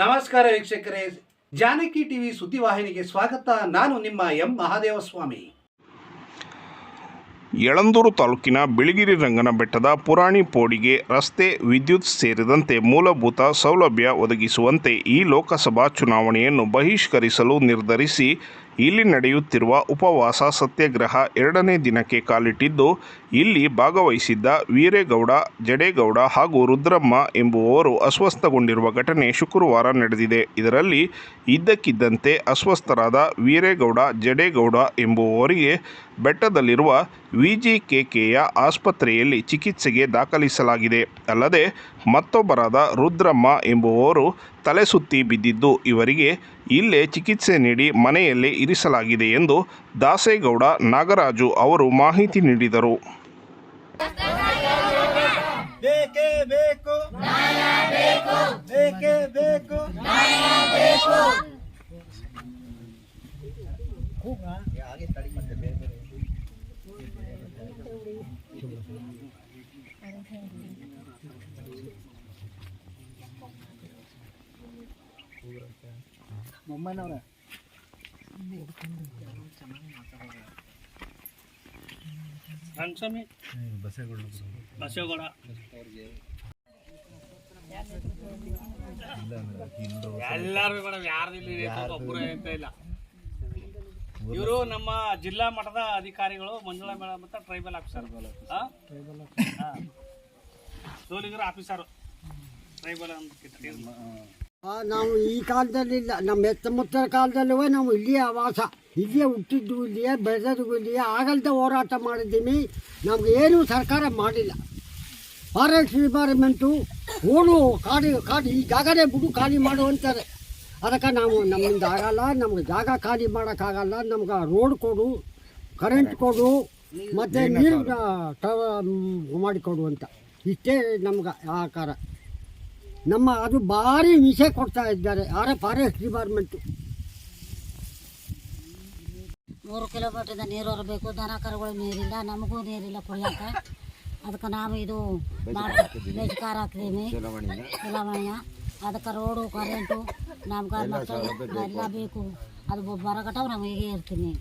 ನಮಸ್ಕಾರ ವೀಕ್ಷಕರೇ. ಜಾನಕಿ ಟಿವಿ ಸುದ್ದಿವಾಹಿನಿಗೆ ಸ್ವಾಗತ. ನಾನು ನಿಮ್ಮ ಎಂ ಮಹಾದೇವಸ್ವಾಮಿ. ಯಳಂದೂರು ತಾಲೂಕಿನ ಬಿಳಿಗಿರಿ ರಂಗನ ಬೆಟ್ಟದ ಪುರಾಣಿ ಪೋಡಿಗೆ ರಸ್ತೆ ವಿದ್ಯುತ್ ಸೇರಿದಂತೆ ಮೂಲಭೂತ ಸೌಲಭ್ಯ ಒದಗಿಸುವಂತೆ ಈ ಲೋಕಸಭಾ ಚುನಾವಣೆಯನ್ನು ಬಹಿಷ್ಕರಿಸಲು ನಿರ್ಧರಿಸಿ ಇಲ್ಲಿ ನಡೆಯುತ್ತಿರುವ ಉಪವಾಸ ಸತ್ಯಾಗ್ರಹ ಎರಡನೇ ದಿನಕ್ಕೆ ಕಾಲಿಟ್ಟಿದ್ದು, ಇಲ್ಲಿ ಭಾಗವಹಿಸಿದ್ದ ವೀರೇಗೌಡ, ಜಡೇಗೌಡ ಹಾಗೂ ರುದ್ರಮ್ಮ ಎಂಬುವವರು ಅಸ್ವಸ್ಥಗೊಂಡಿರುವ ಘಟನೆ ಶುಕ್ರವಾರ ನಡೆದಿದೆ. ಇದರಲ್ಲಿ ಇದ್ದಕ್ಕಿದ್ದಂತೆ ಅಸ್ವಸ್ಥರಾದ ವೀರೇಗೌಡ, ಜಡೇಗೌಡ ಎಂಬುವವರಿಗೆ ಬೆಟ್ಟದಲ್ಲಿರುವ ವಿಜಿಕೆಕೆಯ ಆಸ್ಪತ್ರೆಯಲ್ಲಿ ಚಿಕಿತ್ಸೆಗೆ ದಾಖಲಿಸಲಾಗಿದೆ. ಅಲ್ಲದೆ ಮತ್ತೊಬ್ಬರಾದ ರುದ್ರಮ್ಮ ಎಂಬುವವರು ತಲೆ ಸುತ್ತಿ ಬಿದ್ದಿದ್ದು, ಇವರಿಗೆ ಇಲ್ಲೇ ಚಿಕಿತ್ಸೆ ನೀಡಿ ಮನೆಯಲ್ಲೇ ಇರಿಸಲಾಗಿದೆ ಎಂದು ದಾಸೇಗೌಡ ನಾಗರಾಜು ಅವರು ಮಾಹಿತಿ ನೀಡಿದರು. ಬೇಕು ರಂಗಸ್ವಾಮಿ ಬಸವಗೌಡ. ಎಲ್ಲಾರು ಮೇಡಮ್ ಯಾರ್ದಿಲ್ಲ ಒಬ್ಬರು ಅಂತ ಇಲ್ಲ. ಇವರು ನಮ್ಮ ಜಿಲ್ಲಾ ಮಟ್ಟದ ಅಧಿಕಾರಿಗಳು ಮಂಜುಳಾ ಮೇಡಮ್ ಅಂತ ಟ್ರೈಬಲ್ ಆಫೀಸರ್ ಸೋಲಿಗರ ಆಫೀಸರ್ ಟ್ರೈಬಲ್ ಅಂತ ನಾವು ಈ ಕಾಲದಲ್ಲಿ ಇಲ್ಲ. ನಮ್ಮ ಎತ್ತ ಮುತ್ತರ ಕಾಲದಲ್ಲೂ ನಾವು ಇಲ್ಲಿಯೇ ವಾಸ. ಇಲ್ಲಿಯೇ ಹುಟ್ಟಿದ್ದು ಇಲ್ಲಿಯೇ, ಬೆಳೆದದ್ದು ಇಲ್ಲಿಯೇ. ಆಗಲ್ದ ಹೋರಾಟ ಮಾಡಿದ್ದೀನಿ ನಮ್ಗೆ ಏನೂ ಸರ್ಕಾರ ಮಾಡಿಲ್ಲ. ಫಾರೆಸ್ಟ್ ಡಿಪಾರ್ಟ್ಮೆಂಟು ಓಡು ಕಾಡಿ ಕಾಡಿ ಈ ಜಾಗನೇ ಬಿಡು, ಖಾಲಿ ಮಾಡು ಅಂತಾರೆ. ಅದಕ್ಕೆ ನಾವು ನಮ್ಮಿಂದ ಆಗಲ್ಲ, ನಮ್ಗೆ ಜಾಗ ಖಾಲಿ ಮಾಡೋಕ್ಕಾಗಲ್ಲ. ನಮ್ಗೆ ರೋಡ್ ಕೊಡು, ಕರೆಂಟ್ ಕೊಡು, ಮತ್ತು ನೀರು ಮಾಡಿಕೊಡು ಅಂತ. ಇಷ್ಟೇ ನಮ್ಗೆ ಆಕಾರ. ನಮ್ಮ ಅದು ಭಾರಿ ವಿಷ ಕೊಡ್ತಾ ಇದ್ದಾರೆ. ಆರ ಫಾರೆಸ್ಟ್ ಡಿಪಾರ್ಟ್ಮೆಂಟು ಮೂರು ಕಿಲೋಮೀಟ್ರಿಂದ ನೀರು ಬರಬೇಕು ದನ ಕರುಗಳು ನೀರಿಲ್ಲ. ನಮಗೂ ನೀರಿಲ್ಲ ಕುಡಿಯೋಕೆ ಅದಕ್ಕೆ ನಾವು ಇದು ಮಾಡ್ತೀವಿ ಮೆಜ್ಕಾರ ಹಾಕ್ತೀವಿ ಚಲಾವಣೆಯ ಅದಕ್ಕೆ ರೋಡು ಕರೆಂಟು ನಮ್ಗೆ ಮಕ್ಕಳಿಗೆ ಎಲ್ಲ ಬೇಕು. ಅದು ಬರಗಟ್ಟವು ನಾವು ಹೀಗೆ ಇರ್ತೀನಿ.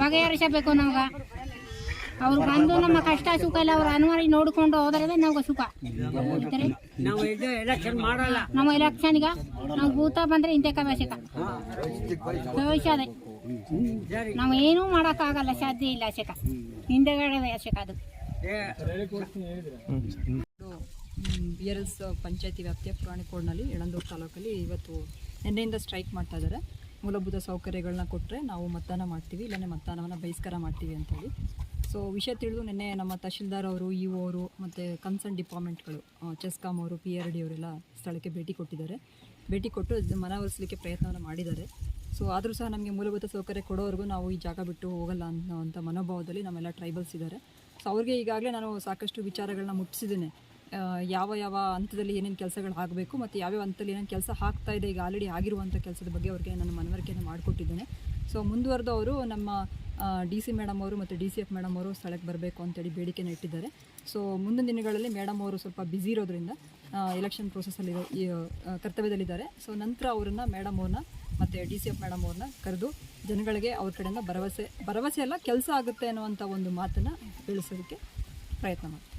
ಬಗೆಹರಿಸಬೇಕು ನಮ್ಗೆ. ಅವ್ರು ಬಂದು ನಮ್ಮ ಕಷ್ಟ ಸುಖ ಇಲ್ಲ ಅವ್ರು ಅನುಮಾನ ನೋಡ್ಕೊಂಡು ಹೋದ್ರೆ ನಮ್ಗೆ ಸುಖ? ನಾವು ಎಲೆಕ್ಷನ್ಗೆ ನಾವು ಭೂತ ಬಂದ್ರೆ ಇಂತೆ ಕವಶಕ ಭವಿಷ್ಯದೆ ನಾವು ಏನೂ ಮಾಡೋಕ್ಕಾಗಲ್ಲ ಸಾಧ್ಯ ಇಲ್ಲ ಅಶಕ ಹಿಂದೆಗಡೆ ಶಕ ಅದು. ಬಿ ಆರ್ ಎಸ್ ಪಂಚಾಯತಿ ವ್ಯಾಪ್ತಿಯ ಪುರಾಣಿಕೋಡ್ನಲ್ಲಿ ಎಳಂದೂರು ತಾಲೂಕಲ್ಲಿ ಇವತ್ತು ನಿನ್ನೆಯಿಂದ ಸ್ಟ್ರೈಕ್ ಮಾಡ್ತಾ ಇದ್ದಾರೆ. ಮೂಲಭೂತ ಸೌಕರ್ಯಗಳನ್ನ ಕೊಟ್ಟರೆ ನಾವು ಮತದಾನ ಮಾಡ್ತೀವಿ ಇಲ್ಲನೇ ಮತದಾನವನ್ನು ಬಹಿಷ್ಕಾರ ಮಾಡ್ತೀವಿ ಅಂತೇಳಿ ಸೊ ವಿಷಯ ತಿಳಿದು ನಿನ್ನೆ ನಮ್ಮ ತಹಶೀಲ್ದಾರ್ ಅವರು ಇ ಅವರು, ಮತ್ತು ಕನ್ಸರ್ನ್ ಡಿಪಾರ್ಟ್ಮೆಂಟ್ಗಳು ಚೆಸ್ಕಾಮ್ ಅವರು, ಪಿ ಆರ್ ಡಿ ಅವರೆಲ್ಲ ಸ್ಥಳಕ್ಕೆ ಭೇಟಿ ಕೊಟ್ಟಿದ್ದಾರೆ. ಭೇಟಿ ಕೊಟ್ಟು ಮನವೊಲಿಸಲಿಕ್ಕೆ ಪ್ರಯತ್ನವನ್ನು ಮಾಡಿದ್ದಾರೆ. ಸೊ ಆದರೂ ಸಹ ನಮಗೆ ಮೂಲಭೂತ ಸೌಕರ್ಯ ಕೊಡೋವರೆಗೂ ನಾವು ಈ ಜಾಗ ಬಿಟ್ಟು ಹೋಗಲ್ಲ ಅನ್ನೋವಂಥ ಮನೋಭಾವದಲ್ಲಿ ನಮ್ಮೆಲ್ಲ ಟ್ರೈಬಲ್ಸ್ ಇದ್ದಾರೆ. ಸೊ ಅವ್ರಿಗೆ ಈಗಾಗಲೇ ನಾನು ಸಾಕಷ್ಟು ವಿಚಾರಗಳನ್ನ ಮುಟ್ಟಿಸಿದ್ದೇನೆ. ಯಾವ ಯಾವ ಹಂತದಲ್ಲಿ ಏನೇನು ಕೆಲಸಗಳು ಆಗಬೇಕು ಮತ್ತು ಯಾವ್ಯಾವ ಹಂತದಲ್ಲಿ ಏನೇನು ಕೆಲಸ ಆಗ್ತಾ ಇದೆ, ಈಗ ಆಲ್ರೆಡಿ ಆಗಿರುವಂಥ ಕೆಲಸದ ಬಗ್ಗೆ ಅವ್ರಿಗೆ ನಾನು ಮನವರಿಕೆಯನ್ನು ಮಾಡಿಕೊಟ್ಟಿದ್ದೇನೆ. ಸೊ ಮುಂದುವರೆದು ಅವರು ನಮ್ಮ ಡಿ ಸಿ ಮೇಡಮ್ ಅವರು ಮತ್ತು ಡಿ ಸಿ ಎಫ್ ಮೇಡಮ್ ಅವರು ಸ್ಥಳಕ್ಕೆ ಬರಬೇಕು ಅಂತೇಳಿ ಬೇಡಿಕೆನ ಇಟ್ಟಿದ್ದಾರೆ. ಸೊ ಮುಂದಿನ ದಿನಗಳಲ್ಲಿ ಮೇಡಮ್ ಅವರು ಸ್ವಲ್ಪ ಬ್ಯುಸಿ ಇರೋದ್ರಿಂದ ಎಲೆಕ್ಷನ್ ಪ್ರೊಸೆಸಲ್ಲಿ ಕರ್ತವ್ಯದಲ್ಲಿದ್ದಾರೆ. ಸೊ ನಂತರ ಅವರನ್ನು ಮೇಡಮ್ ಅವ್ರನ್ನ ಮತ್ತು ಡಿ ಸಿ ಎಫ್ ಮೇಡಮ್ ಅವ್ರನ್ನ ಕರೆದು ಜನಗಳಿಗೆ ಅವ್ರ ಕಡೆಯಿಂದ ಭರವಸೆ ಭರವಸೆ ಎಲ್ಲ ಕೆಲಸ ಆಗುತ್ತೆ ಅನ್ನುವಂಥ ಒಂದು ಮಾತನ್ನು ತಿಳಿಸೋದಕ್ಕೆ ಪ್ರಯತ್ನ ಮಾಡ್ತೀನಿ.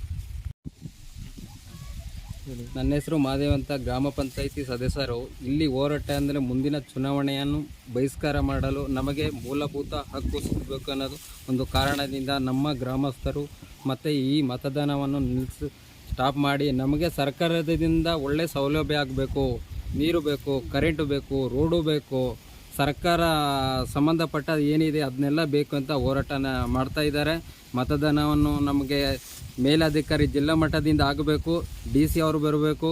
ನನ್ನ ಹೆಸರು ಮಾದೇವ್ ಅಂತ ಗ್ರಾಮ ಪಂಚಾಯಿತಿ ಸದಸ್ಯರು. ಇಲ್ಲಿ ಹೋರಾಟ ಅಂದರೆ ಮುಂದಿನ ಚುನಾವಣೆಯನ್ನು ಬಹಿಷ್ಕಾರ ಮಾಡಲು ನಮಗೆ ಮೂಲಭೂತ ಹಕ್ಕು ಸಿಗಬೇಕು ಅನ್ನೋದು ಒಂದು ಕಾರಣದಿಂದ ನಮ್ಮ ಗ್ರಾಮಸ್ಥರು ಮತ್ತು ಈ ಮತದಾನವನ್ನು ನಿಲ್ಲಿಸಿ ಸ್ಟಾಪ್ ಮಾಡಿ ನಮಗೆ ಸರ್ಕಾರದಿಂದ ಒಳ್ಳೆಯ ಸೌಲಭ್ಯ ಆಗಬೇಕು, ನೀರು ಬೇಕು, ಕರೆಂಟು ಬೇಕು, ರೋಡು ಬೇಕು ಸರ್ಕಾರ ಸಂಬಂಧಪಟ್ಟ ಏನಿದೆ ಅದನ್ನೆಲ್ಲ ಬೇಕು ಅಂತ ಹೋರಾಟನ ಮಾಡ್ತಾ ಇದ್ದಾರೆ. ಮತದಾನವನ್ನು ನಮಗೆ ಮೇಲಾಧಿಕಾರಿ ಜಿಲ್ಲಾ ಮಟ್ಟದಿಂದ ಆಗಬೇಕು, ಡಿ ಸಿ ಅವರು ಬರಬೇಕು.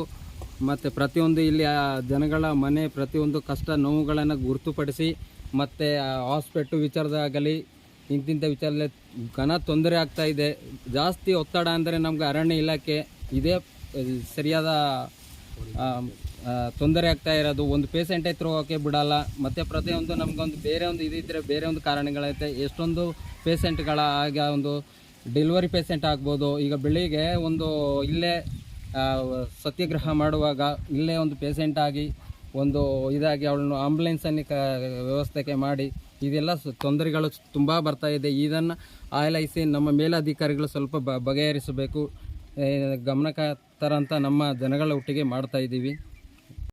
ಮತ್ತು ಪ್ರತಿಯೊಂದು ಇಲ್ಲಿ ಜನಗಳ ಮನೆ, ಪ್ರತಿಯೊಂದು ಕಷ್ಟ ನೋವುಗಳನ್ನು ಗುರುತುಪಡಿಸಿ, ಮತ್ತು ಹಾಸ್ಪಿಟ್ಲು ವಿಚಾರದಾಗಲಿ ಇಂತಿಂಥ ವಿಚಾರದಲ್ಲಿ ಘನ ತೊಂದರೆ ಆಗ್ತಾ ಇದೆ. ಜಾಸ್ತಿ ಒತ್ತಡ ಅಂದರೆ ನಮ್ಗೆ ಅರಣ್ಯ ಇಲಾಖೆ, ಇದೇ ಸರಿಯಾದ ತೊಂದರೆ ಆಗ್ತಾ ಇರೋದು ಒಂದು ಪೇಷಂಟ್ ಹತ್ರ ಹೋಗೋಕ್ಕೆ ಬಿಡಲ್ಲ ಮತ್ತು ಪ್ರತಿಯೊಂದು ನಮಗೊಂದು ಬೇರೆ ಒಂದು ಇದಿದ್ದರೆ ಬೇರೆ ಒಂದು ಕಾರಣಗಳೈತೆ. ಎಷ್ಟೊಂದು ಪೇಷಂಟ್ಗಳ ಆಗ ಒಂದು ಡೆಲಿವರಿ ಪೇಷಂಟ್ ಆಗ್ಬೋದು. ಈಗ ಬೆಳಿಗ್ಗೆ ಒಂದು ಇಲ್ಲೇ ಸತ್ಯಾಗ್ರಹ ಮಾಡುವಾಗ ಇಲ್ಲೇ ಒಂದು ಪೇಷೆಂಟ್ ಆಗಿ ಒಂದು ಇದಾಗಿ ಅವಳನ್ನು ಆಂಬುಲೆನ್ಸನ್ನು ಕ ವ್ಯವಸ್ಥೆಗೆ ಮಾಡಿ ಇದೆಲ್ಲ ತೊಂದರೆಗಳು ತುಂಬ ಬರ್ತಾ ಇದೆ. ಇದನ್ನು ಆಲೈಸಿ ನಮ್ಮ ಮೇಲಧಿಕಾರಿಗಳು ಸ್ವಲ್ಪ ಬಗೆಹರಿಸಬೇಕು. ಏ, ಗಮನಕ್ಕೆ ತರಂತ ನಮ್ಮ ಜನಗಳ ಒಟ್ಟಿಗೆ ಮಾಡ್ತಾ ಇದ್ದೀವಿ.